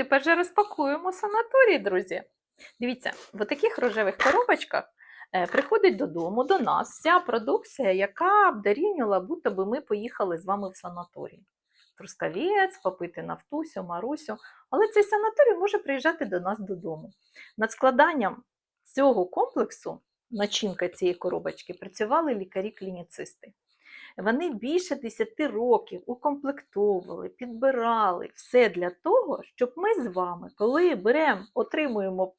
тепер же розпакуємо санаторій, друзі. Дивіться, в таких рожевих коробочках е, приходить додому до нас вся продукція, яка б дорівнювала, будто би ми поїхали з вами в санаторій. Трускавець, попити Нафтусю, Марусю. Але цей санаторій може приїжджати до нас додому. Над складанням цього комплексу, начинка цієї коробочки, працювали лікарі-клініцисти. Вони більше 10 років укомплектовували, підбирали все для того, щоб ми з вами, коли беремо, отримуємо,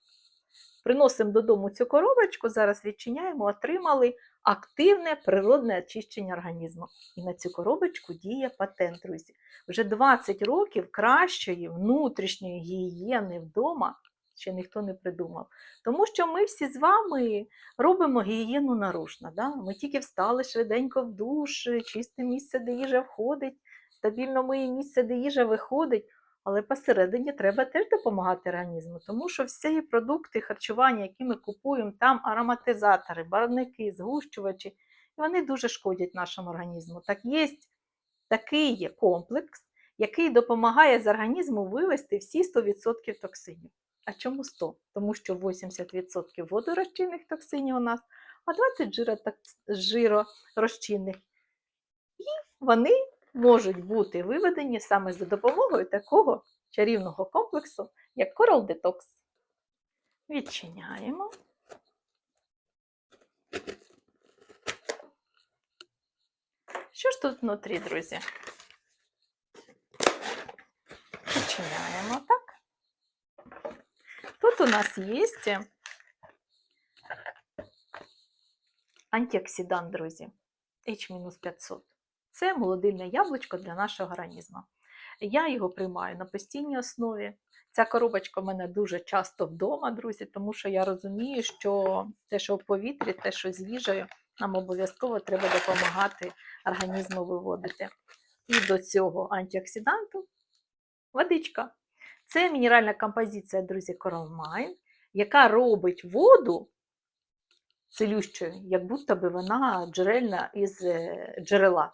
приносимо додому цю коробочку, зараз відчиняємо, отримали активне природне очищення організму. І на цю коробочку діє патент, друзі. Вже 20 років кращої внутрішньої гігієни вдома ще ніхто не придумав. Тому що ми всі з вами робимо гігієну наружно. Да? Ми тільки встали швиденько в душ, чисте місце, де їжа входить, стабільно миє місце, де їжа виходить. Але посередині треба теж допомагати організму, тому що всі продукти харчування, які ми купуємо, там ароматизатори, барвники, згущувачі, вони дуже шкодять нашому організму. Так є такий комплекс, який допомагає з організму вивести всі 100% токсинів. А чому 100? Тому що 80% водорозчинних токсинів у нас, а 20% жиророзчинних. І вони можуть бути виведені саме за допомогою такого чарівного комплексу, як Coral Detox. Відчиняємо. Що ж тут внутрі, друзі? Відчиняємо так. Тут у нас є антиоксидант, друзі, H-500. Це молодильне яблучко для нашого організму. Я його приймаю на постійній основі. Ця коробочка в мене дуже часто вдома, друзі, тому що я розумію, що те, що в повітрі, те, що з їжею, нам обов'язково треба допомагати організму виводити. І до цього антиоксиданту водичка. Це мінеральна композиція, друзі, Mine, яка робить воду цілющою, як будто би вона джерельна із е, джерела.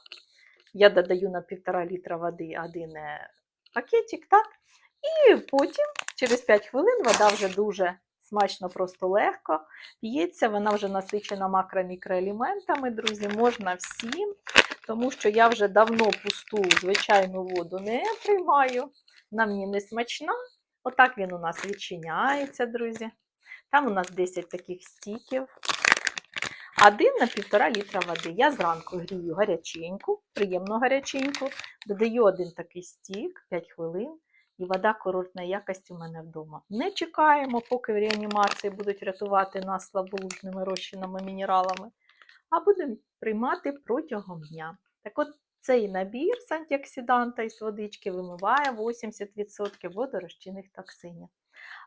Я додаю на півтора літра води один е, пакетик, так? І потім, через 5 хвилин, вода вже дуже смачно, просто легко п'ється, вона вже насичена макро-мікроелементами, друзі, можна всім, тому що я вже давно пусту звичайну воду не приймаю. Вона мені не смачна. Отак він у нас відчиняється, друзі. Там у нас 10 таких стіків. Один на півтора літра води. Я зранку грію гаряченьку, приємну гаряченьку, додаю один такий стік, 5 хвилин, і вода курортної якості у мене вдома. Не чекаємо, поки в реанімації будуть рятувати нас слаболужними розчинами мінералами, а будемо приймати протягом дня. Так от цей набір з антиоксиданта із водички вимиває 80% водорозчинних токсинів.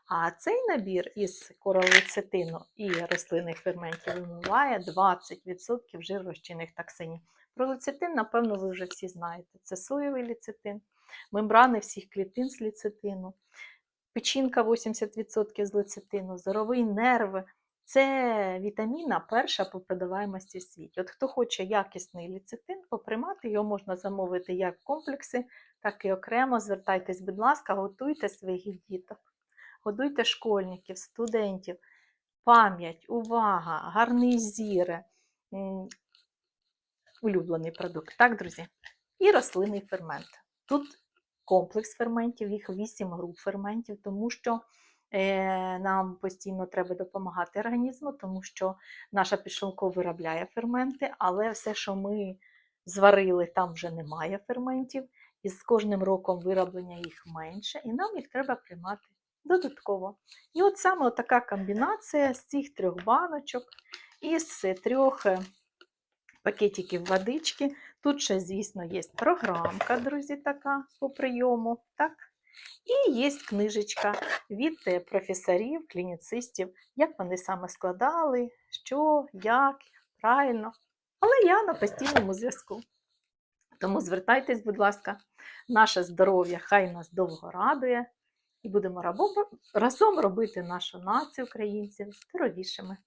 А цей набір із королецитину і рослинних ферментів вимиває 20% жиророзчинних токсинів. Про лецитин, напевно, ви вже всі знаєте. Це соєвий лецитин, мембрани всіх клітин з лецитину, печінка 80% з лецитину, зоровий нерв. Це вітаміна перша по продаваємості в світі. От хто хоче якісний лецитин, поприймати, його можна замовити як комплекси, так і окремо. Звертайтесь, будь ласка, готуйте своїх діток, годуйте школьників, студентів, пам'ять, увага, гарний зір, улюблений продукт. Так, друзі? І рослинний фермент. Тут комплекс ферментів, їх 8 груп ферментів, тому що. Е, нам постійно треба допомагати організму, тому що наша підшлункова виробляє ферменти, але все, що ми зварили, там вже немає ферментів, і з кожним роком вироблення їх менше, і нам їх треба приймати додатково. І от саме така комбінація з цих трьох баночок із трьох е, пакетиків водички. Тут ще, звісно, є програмка, друзі, така по прийому. так? І є книжечка від е, професорів, клініцистів, як вони саме складали, що, як, правильно. Але я на постійному зв'язку. Тому звертайтесь, будь ласка, наше здоров'я хай нас довго радує, і будемо разом робити нашу націю українців здоровішими.